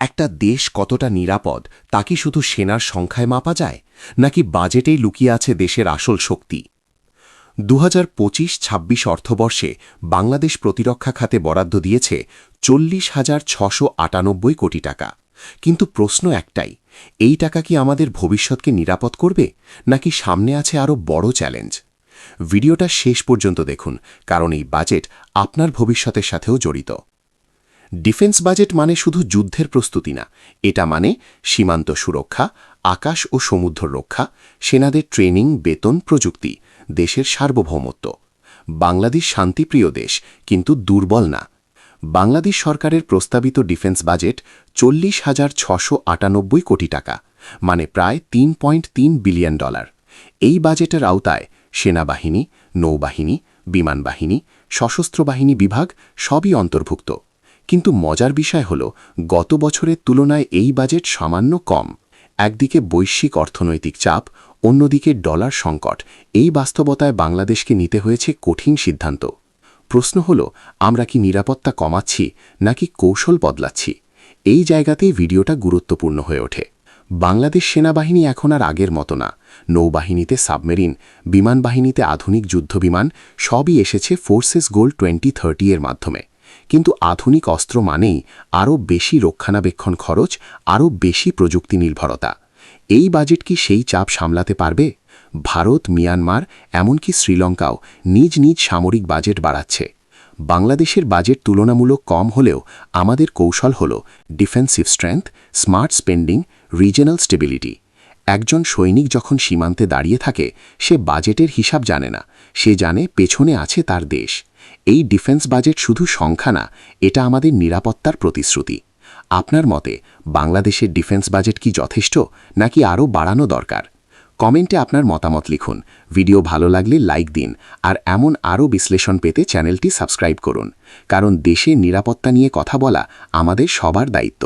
একটা দেশ কতটা নিরাপদ, তা কি শুধু সেনার সংখ্যায় মাপা যায়, নাকি বাজেটেই লুকিয়ে আছে দেশের আসল শক্তি? দু হাজার পঁচিশ ছাব্বিশ অর্থবর্ষে বাংলাদেশ প্রতিরক্ষা খাতে বরাদ্দ দিয়েছে চল্লিশ হাজার ছশো আটানব্বই কোটি টাকা। কিন্তু প্রশ্ন একটাই, এই টাকা কি আমাদের ভবিষ্যৎকে নিরাপদ করবে, নাকি সামনে আছে আরও বড় চ্যালেঞ্জ? ভিডিওটা শেষ পর্যন্ত দেখুন, কারণ এই বাজেট আপনার ভবিষ্যতের সাথেও জড়িত। ডিফেন্স বাজেট মানে শুধু যুদ্ধের প্রস্তুতি না, এটা মানে সীমান্ত সুরক্ষা, আকাশ ও সমুদ্র রক্ষা, সেনাদের ট্রেনিং, বেতন, প্রযুক্তি, দেশের সার্বভৌমত্ব। বাংলাদেশ শান্তিপ্রিয় দেশ, কিন্তু দুর্বল না। বাংলাদেশ সরকারের প্রস্তাবিত ডিফেন্স বাজেট চল্লিশ হাজার ছশো আটানব্বই কোটি টাকা মানে প্রায় তিন পয়েন্ট তিন বিলিয়ন ডলার। এই বাজেটের আওতায় সেনাবাহিনী, নৌবাহিনী বিমান বাহিনী সশস্ত্র বাহিনী বিভাগ সবই অন্তর্ভুক্ত। কিন্তু মজার বিষয় হল, গত বছরের তুলনায় এই বাজেট সামান্য কম। একদিকে বৈশ্বিক অর্থনৈতিক চাপ, অন্যদিকে ডলার সংকট। এই বাস্তবতায় বাংলাদেশকে নিতে হয়েছে কঠিন সিদ্ধান্ত। প্রশ্ন হল, আমরা কি নিরাপত্তা কমাচ্ছি, নাকি কৌশল বদলাচ্ছি? এই জায়গাতেই ভিডিওটা গুরুত্বপূর্ণ হয়ে ওঠে। বাংলাদেশ সেনাবাহিনী এখন আর আগের মতো না। নৌবাহিনীতে সাবমেরিন বিমান বাহিনীতে আধুনিক যুদ্ধবিমান, সবই এসেছে ফোর্সেস গোল্ড টোয়েন্টি থার্টি এর মাধ্যমে। কিন্তু আধুনিক অস্ত্র মানেই আরও বেশি রক্ষণাবেক্ষণ খরচ, আরও বেশি প্রযুক্তি নির্ভরতা। এই বাজেট কি সেই চাপ সামলাতে পারবে? ভারত, মিয়ানমার, এমনকি শ্রীলঙ্কাও নিজ নিজ সামরিক বাজেট বাড়াচ্ছে। বাংলাদেশের বাজেট তুলনামূলক কম হলেও আমাদের কৌশল হল defensive strength, smart spending regional stability. একজন সৈনিক যখন সীমান্তে দাঁড়িয়ে থাকে, সে বাজেটের হিসাব জানে না। সে জানে পেছনে আছে তার দেশ। এই ডিফেন্স বাজেট শুধু সংখ্যা না, এটা আমাদের নিরাপত্তার প্রতিশ্রুতি। আপনার মতে, বাংলাদেশের ডিফেন্স বাজেট কি যথেষ্ট, নাকি আরও বাড়ানো দরকার? কমেন্টে আপনার মতামত লিখুন। ভিডিও ভালো লাগলে লাইক দিন, আর এমন আরও বিশ্লেষণ পেতে চ্যানেলটি সাবস্ক্রাইব করুন। কারণ দেশের নিরাপত্তা নিয়ে কথা বলা আমাদের সবার দায়িত্ব।